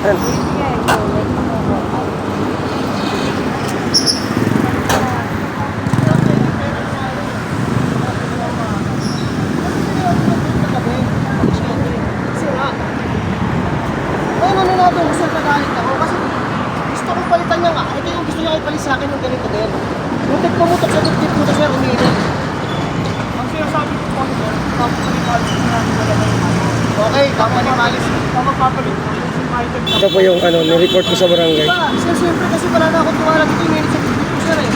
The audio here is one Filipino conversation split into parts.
Okay. Kung magpapalit ko, yung item na Ito po yung ano, nireport ko sa barangay. Diba? Sir, siyempre kasi wala na akong tuwala dito yung minutes sa ko sir eh.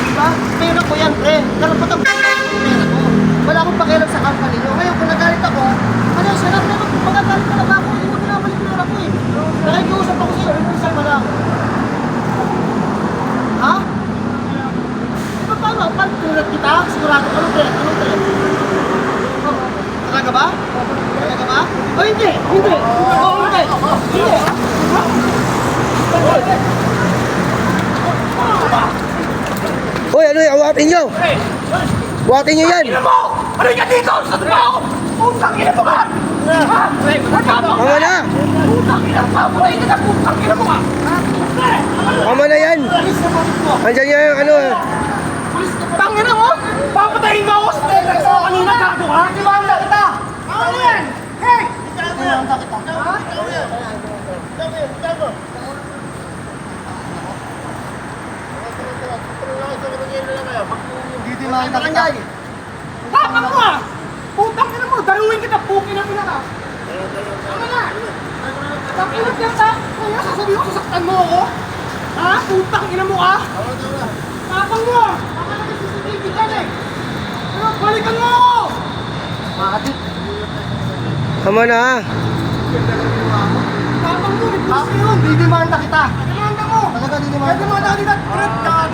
Diba? Pera ko yan, pre. Karapatan ko yung pera ko. Wala akong pakialam sa company nyo. Ngayon, kung nagalit ako, ano, sarap na mag- magagalit talaga ako. Hindi mo pinabalik pera ko eh. Nakikiusap ako sa'yo, umpisa pa lang. Ha? Diba paano? Paano kita? Sigurado, anong pre? Anong pre? Talaga ba? Talaga ba? O hindi! Hindi! O Hoy, ano yung awatin nyo? Awatin nyo yan! Ano yan dito? Sa trabaho! Putang ina mo ka! Ha? Tama na! Putang ina mo! Putang ina mo! Putang ina mo ka! Tama na yan! Andyan yan yung ano, Tangina mo! Papatayin mo ako sa telex mo kanina gago ka! Di ba ang kita? Ano yan? Hindi man kita. Tapang mo ah! Putang ina mo! Daluin kita! Pukin na pina ka! Tama na! Takilat lang ka! Kaya sasabihin ko sasaktan mo ako? Ha? Putang ina mo ka! Tapang mo ah! Baka nag-CCTV ka na eh! Ano? Balikan mo ako! Bakit? tama na! Tapang mo! Ah, pulis yun! Didimanda kita. Demanda mo! Talaga didimanda. demanda ka nila! Fred!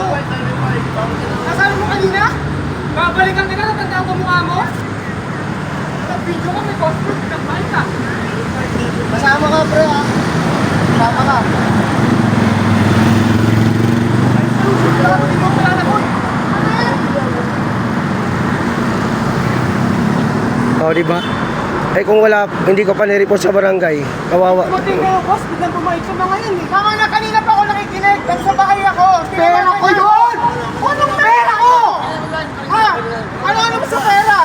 Nasaan mo kanina? Babalikan kita na tanda mo mukha mo? Sa video ka may passport, pinagpalit ka! Kasama ka, pre, ha? Kasama ka. Wala mo dito, wala na ko! Ano yan? O, di ba? Eh kung wala, hindi ko pa nireport sa barangay, kawawa. Dumating kayo, boss, biglang bumait ka na ngayon eh. Tama na, kanina pa ako nakikinig. Nasa bahay ako. Pera ko yun! Anong pera ko? Ha? Ano ano mo sa pera?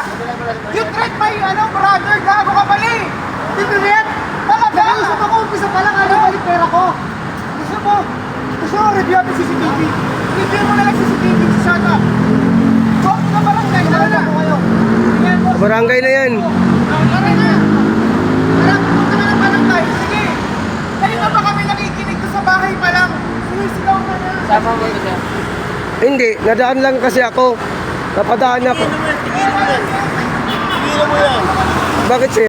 You trick my ano, brother, gago ka pala eh. Tinunit? Talaga? Nakausap ako, umpisa pa lang, ano, balik pera ko. Gusto mo? Gusto mo review natin CCTV? Review mo na lang CCTV sa Shata. Go, na parang na, tara na. Yan. Barangay na yan. Tara na! Tara, punta ka ng barangay. Sige! Kanina pa kami nakikinig ko sa bahay pa lang. Sinisigaw ka na. Sama mo ito Hindi, nadaan lang kasi ako. Napadaan ako. Tigilan mo yan. Bakit sir?